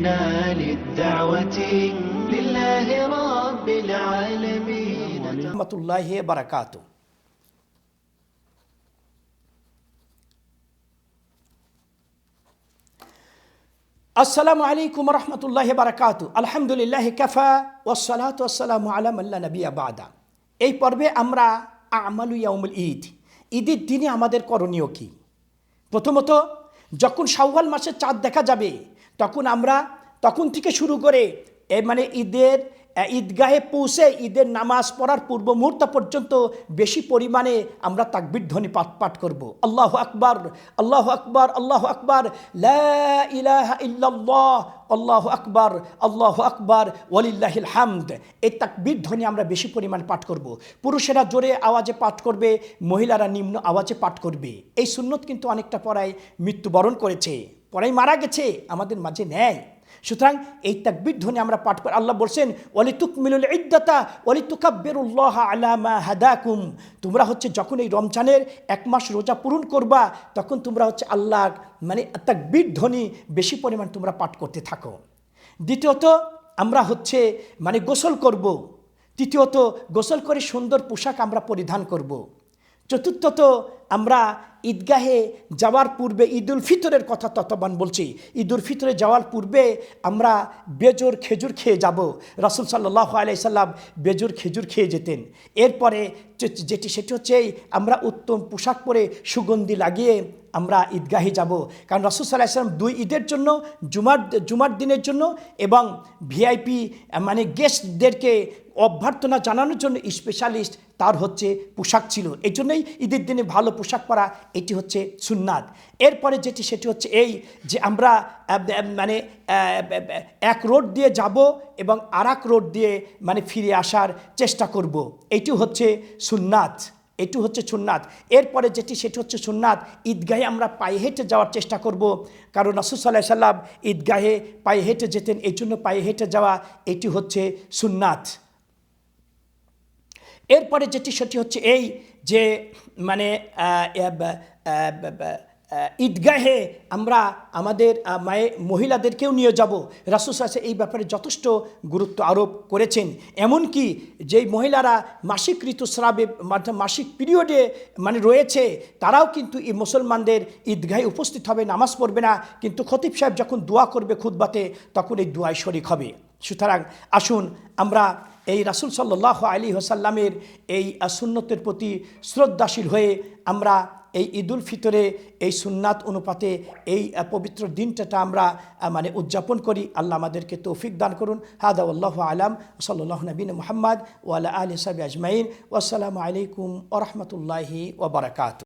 قمنا للدعوة لله رب العالمين রহমতুল্লাহ বারাকাতু আসসালামু আলাইকুম রহমতুল্লাহ বারাকাতু আলহামদুলিল্লাহ কাফা ওসালাত ওসালাম আলাম আল্লাহ নবী আবাদা এই পর্বে আমরা আমালু ইয়াউমুল ঈদ ঈদের দিনে আমাদের করণীয় কী প্রথমত যখন শাওয়াল মাসের চাঁদ দেখা যাবে তখন আমরা তখন থেকে শুরু করে, এ মানে ঈদের ঈদগাহে পৌঁছে ঈদের নামাজ পড়ার পূর্ব মুহূর্ত পর্যন্ত বেশি পরিমাণে আমরা তাকবির, ধ্বনি পাঠ পাঠ করব। আল্লাহ আকবার, আল্লাহ আকবর, আল্লাহ আকবার আল্লাহ আকবার আল্লাহ আকবার, ওয়ালিল্লাহিল হামদ। এই তাকবির, ধ্বনি আমরা বেশি পরিমাণে পাঠ করব। পুরুষেরা জোরে আওয়াজে পাঠ করবে, মহিলারা নিম্ন আওয়াজে পাঠ করবে। এই সুন্নত কিন্তু অনেকটা পড়ায় মৃত্যুবরণ করেছে। পড়াই মারা গেছে, আমাদের মাঝে নেয় সুতরাং এই তাকবির ধ্বনি আমরা পাঠ করি আল্লাহ বলছেন ওয়ালি তুকমিলুল ইদ্দাতা ওয়ালি তুকাব্বিরুল্লাহ আলা মা হাদাকুম তোমরা হচ্ছে যখন এই রমজানের এক মাস রোজা পূরণ করবা, তখন তোমরা হচ্ছে আল্লাহ মানে তাকবির ধ্বনি বেশি পরিমাণ তোমরা পাঠ করতে থাকো দ্বিতীয়ত, আমরা হচ্ছে মানে গোসল করব। তৃতীয়ত, গোসল করে সুন্দর পোশাক আমরা পরিধান করব। চতুর্থত আমরা ঈদগাহে যাওয়ার পূর্বে ঈদুল ফিতরের কথা ততবান বলছি। ঈদুল ফিতরে যাওয়ার পূর্বে আমরা বেজোর খেজুর খেয়ে যাব। রাসুল সাল্লাহ আলাইসাল্লাম বেজোর খেজুর খেয়ে যেতেন। এরপরে যেটি সেটি হচ্ছে আমরা উত্তম পোশাক পরে সুগন্ধি লাগিয়ে আমরা ঈদগাহে যাব। কারণ রসুল সাল্লাহ ইসলাম দুই ঈদের জন্য, জুমার জুমার দিনের জন্য এবং ভিআইপি মানে গেস্টদেরকে অভ্যর্থনা জানানোর জন্য স্পেশালিস্ট তার হচ্ছে পোশাক ছিল। এই জন্যই ঈদের দিনে ভালো পোশাক পরা এটি হচ্ছে সুন্নাত। এরপরে যেটি, সেটি হচ্ছে এই যে আমরা মানে এক রোড দিয়ে যাব এবং আর রোড দিয়ে মানে ফিরে আসার চেষ্টা করব। এটি হচ্ছে সুন্নাত। এটু হচ্ছে সুন্নাত। এরপরে যেটি, সেটি হচ্ছে সুন্নাত। ঈদগাহে আমরা পায়ে হেঁটে যাওয়ার চেষ্টা করব। কারণ রাসুসাল্লাহ সাল্লাম ঈদগাহে পায়ে হেঁটে যেতেন। এই জন্য পায়ে হেঁটে যাওয়া এটি হচ্ছে সুন্নাত। এরপরে যেটি, সেটি হচ্ছে এই যে মানে ঈদগাহে আমরা আমাদের মায়ে, মহিলাদেরকেও নিয়ে যাব। রাসুস এই ব্যাপারে যথেষ্ট গুরুত্ব আরোপ করেছেন। এমনকি যেই মহিলারা মাসিক ঋতুস্রাবে মাধ্যম মাসিক পিরিয়ডে মানে রয়েছে, তারাও কিন্তু এই মুসলমানদের ঈদগাহে উপস্থিত হবে, নামাজ পড়বে না। কিন্তু খতিব সাহেব যখন দোয়া করবে খুদবাতে তখন এই দোয়ায় শরিক হবে। সুতরাং আসুন আমরা এই রাসুল সাল্লাহ আলী হোসাল্লামের এই সুন্নতের প্রতি শ্রদ্ধাশীল হয়ে আমরা এই ঈদুল ফিতরে এই সুন্নাত অনুপাতে এই পবিত্র দিনটাটা আমরা মানে উদযাপন করি। আল্লাহ আমাদেরকে তৌফিক দান করুন। হাদা আল্লাহ আলাম। সাল্লাহ নবীন মোহাম্মদ। ওয়ালা আলি সাবি আজমাইন। ওয়াসালামু আলাইকুম ওরহমতুল্লাহি ওবরাকাত